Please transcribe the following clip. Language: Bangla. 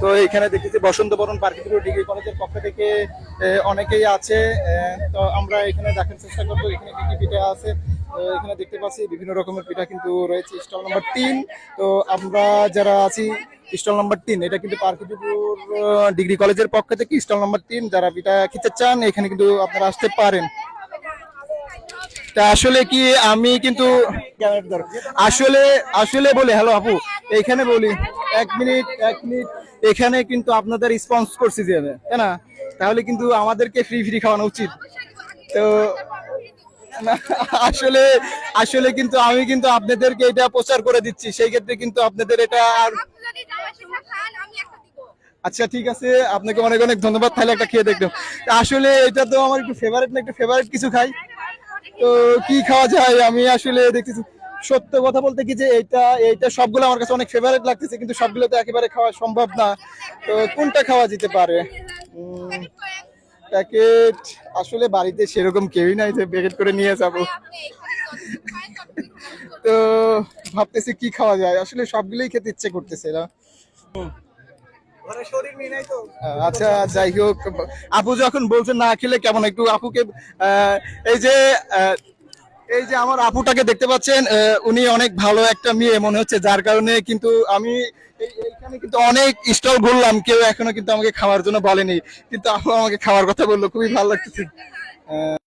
তো এখানে দেখতেছি বসন্ত বরণ পার্কিপুর ডিগ্রি কলেজের পক্ষ থেকে অনেকেই আছে তো আমরা এখানে দেখার চেষ্টা করব, এখানে কি কি পিঠা আছে। তো এখানে দেখতে পাচ্ছি বিভিন্ন রকমের পিঠা কিন্তু রয়েছে, স্টল নাম্বার তিন। তো আমরা যারা আছি, স্টল নাম্বার তিন, এটা কিন্তু পার্কিপুর ডিগ্রি কলেজের পক্ষ থেকে স্টল নাম্বার তিন, যারা পিঠা খেতে চান, এখানে কিন্তু আপনারা আসতে পারেন। তা আসলে কি আমি কিন্তু, আসলে আসলে বলি, হ্যালো আপু, এখানে বলি, এক মিনিট এক মিনিট। এখানে কিন্তু আপনাদের রেসপন্স করছি যে, তাই না? তাহলে কিন্তু আমাদেরকে ফ্রি ফ্রি খাওয়ানো উচিত। তো আসলে আসলে কিন্তু আমি কিন্তু আপনাদেরকে এটা প্রচার করে দিচ্ছি। সেই ক্ষেত্রে কিন্তু আপনাদের এটা আর। আচ্ছা ঠিক আছে। আপনাকে অনেক অনেক ধন্যবাদ। তাহলে একটা খেয়ে দেখলাম। আসলে এটা তো আমার একটু ফেভারিট না, একটু ফেভারিট কিছু খাই। তো কি খাওয়া যায়? আমি আসলে দেখতেছি সত্য কথা বলতে কি যে এইটা এইটা সবগুলো আমার কাছে অনেক ফেভারিট লাগতেছে কিন্তু সবগুলো তো একেবারে খাওয়া সম্ভব না। তো কোনটা খাওয়া যেতে পারে? প্যাকেট আসলে বাড়িতে সেরকম কেউই নাই যে প্যাকেট করে নিয়ে যাব। তো ভাবতেছি কি খাওয়া যায়? আসলে সবগুলোই খেতে ইচ্ছে করতেছে না। আচ্ছা যাই হোক। আপু যখন বলছে না খেলে কেমন? একটু আপুকে এই যে এই যে আমার আপুটাকে দেখতে পাচ্ছেন আহ, উনি অনেক ভালো একটা মেয়ে মনে হচ্ছে যার কারণে কিন্তু আমি এই- এইখানে কিন্তু অনেক স্টল ঘুরলাম কেউ এখনও কিন্তু আমাকে খাওয়ার জন্য বলেনি কিন্তু আপু আমাকে খাওয়ার কথা বলল খুবই ভালো লাগতেছে। আহ,